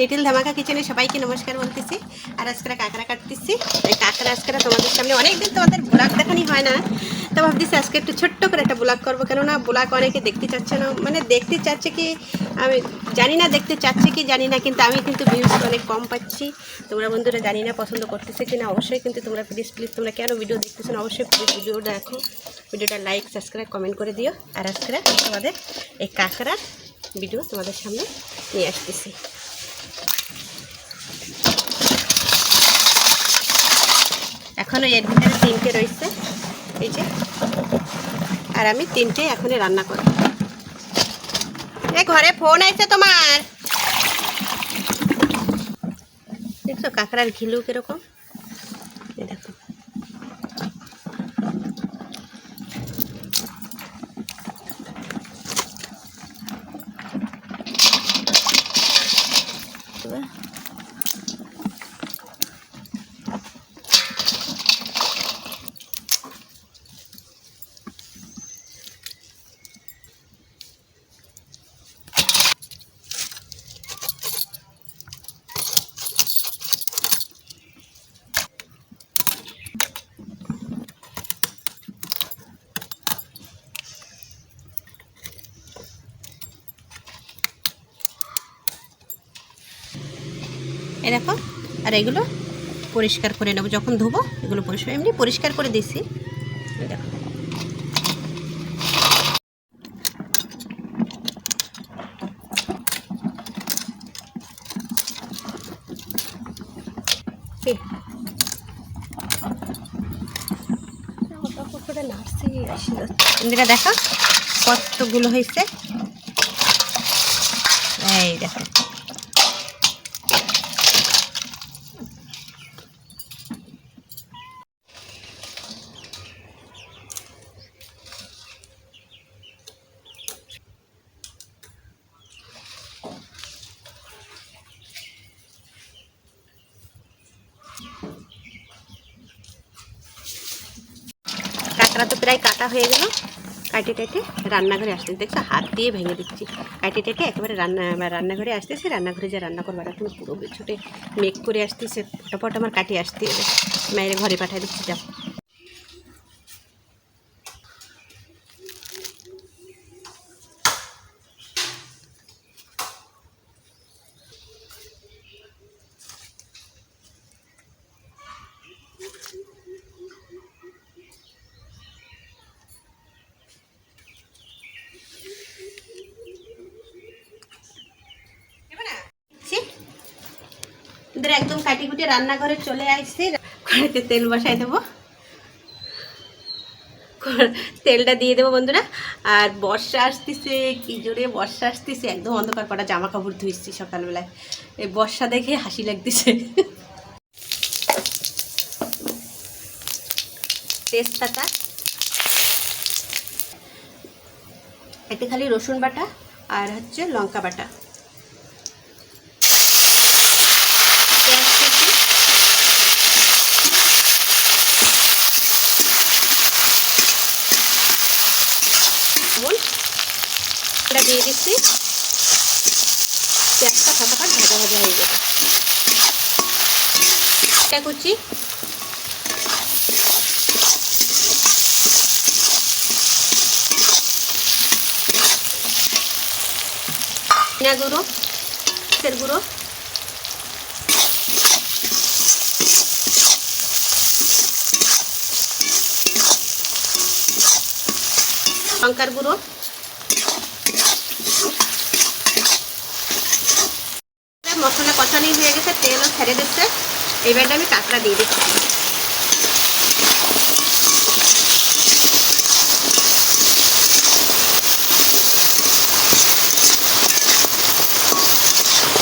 Little ধামাকা কিচেনে সবাইকে নমস্কার বলতেছি। আর আজকে কাঁকড়া কাটতেছি। এই কাঁকড়া আজকে তোমাদের সামনে অনেকদিন তোমাদের ব্লগ দেখানি হয় না। তো ভাবতেছি আজকে একটু ছোট্ট করে একটা ব্লগ করব। কেননা ব্লগ অনেকে দেখতে চাচ্ছে না। মানে দেখতে চাচ্ছে কি, আমি জানি না দেখতে চাচ্ছে কি, জানি না, কিন্তু আমি কিন্তু ভিউজ অনেক কম পাচ্ছি। তোমরা বন্ধুরা জানি না পছন্দ করতেছে কি না অবশ্যই কিন্তু তোমরা প্লিজ প্লিজ তোমরা কেন ভিডিও দেখতেছো না, অবশ্যই প্লিজ ভিডিওটা দেখো। ভিডিওটা লাইক সাবস্ক্রাইব কমেন্ট করে দিও। আর আজকে তোমাদের এই কাঁকড়া ভিডিও তোমাদের সামনে নিয়ে আসতেছি। এখনও এর ভিতরে তিনটে রয়েছে। এই যে। আর আমি তিনটে এখনই রান্না করব। এ ঘরে ফোন আছে তোমার। দেখছ কাঁকড়ার ঘিলু কীরকম? এই দেখো, আর এগুলো পরিষ্কার করে নেব। যখন ধোবো, এগুলো পরিষ্কার। এমনি পরিষ্কার করে দিছি। দেখো? ইন্দিরা, দেখো কতগুলো হয়েছে। এই দেখো। কাঁকড়া তো প্রায় কাটা হয়ে গেল। কাটে টাটে রান্নাঘরে আসতে দেখছ, হাত দিয়ে ভেঙে দিচ্ছি। কাটে টাটে একেবারে রান্না রান্নাঘরে আসতেছি, রান্নাঘরে যে রান্না করবার এখন পুরো ছুটে মেক করে আসতেছে, ফটাফট আমার কাটিয়ে আসতে হবে। মায়ের ঘরে পাঠিয়ে দিচ্ছি, যাও। এদের একদম কাটি কুটি রান্নাঘরে চলে আসছি। কড়াইতে তেল বসাই দেবো। তেলটা দিয়ে দেবো বন্ধুরা। আর বর্ষা আসতেছে, কি জোরে বর্ষা আসতেছে। একদম অন্ধকার কটা জামা কাপড় ধুইছি সকালবেলায়। এই বর্ষা দেখে হাসি লাগতেছে। তেজপাতা। এতে খালি রসুন বাটা আর হচ্ছে লঙ্কা বাটা। কুচি। ধনিয়া গুঁড়ো গুঁড়ো। লঙ্কার গুঁড়ো। মশলা কষানি হয়ে গেছে তেলও ছেড়ে দিচ্ছে। এবারে আমি কাঁকড়া দিয়ে দিচ্ছি।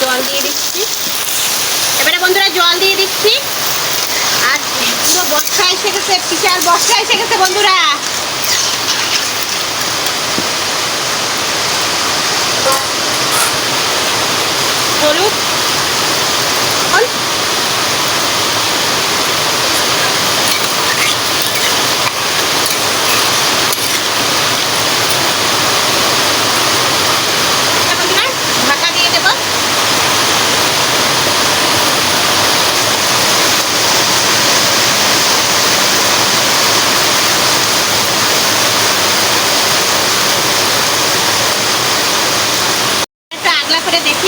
জল দিয়ে দিচ্ছি। এবারে বন্ধুরা জল দিয়ে দিচ্ছি। আর পুরো বর্ষা এসে গেছে, বিশাল বর্ষা এসে গেছে বন্ধুরা। হলুদ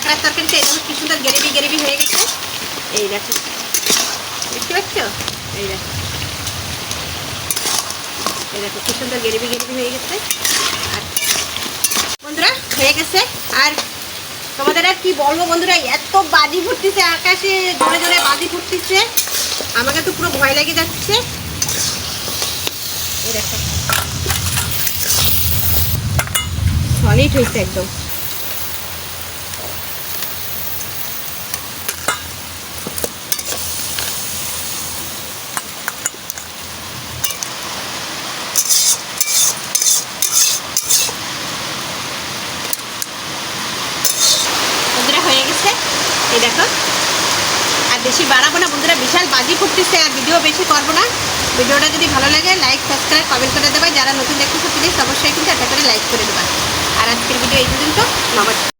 কাঁকড়ার তরকারিটা এরকম কি সুন্দর গ্রেভি গ্রেভি হয়ে গেছে। এই দেখো। দেখতে পাচ্ছ? এই দেখো। এই দেখো কি সুন্দর গ্রেভি গ্রেভি হয়ে গেছে। আর বন্ধুরা, হয়ে গেছে। আর তোমাদের আর কি বলব বন্ধুরা, এত বাজি ফুটতেছে, আকাশে জোরে জোরে বাজি ফুটতেছে। আমাকে তো পুরো ভয় লেগে যাচ্ছে। এই দেখো। সলিড হয়েছে একদম। দেখো। আর বেশি বাড়াবো না, বন্ধুরা, বিশাল বাজি ফুটতেছে, আর ভিডিও বেশি করব না। ভিডিওটা যদি ভালো লাগে লাইক সাবস্ক্রাইব কমেন্ট করে দেবে। যারা নতুন দেখতেছে প্লিজ অবশ্যই কিন্তু একটা করে লাইক করে দেবা। আর আজকের ভিডিও এই পর্যন্ত, নমস্কার।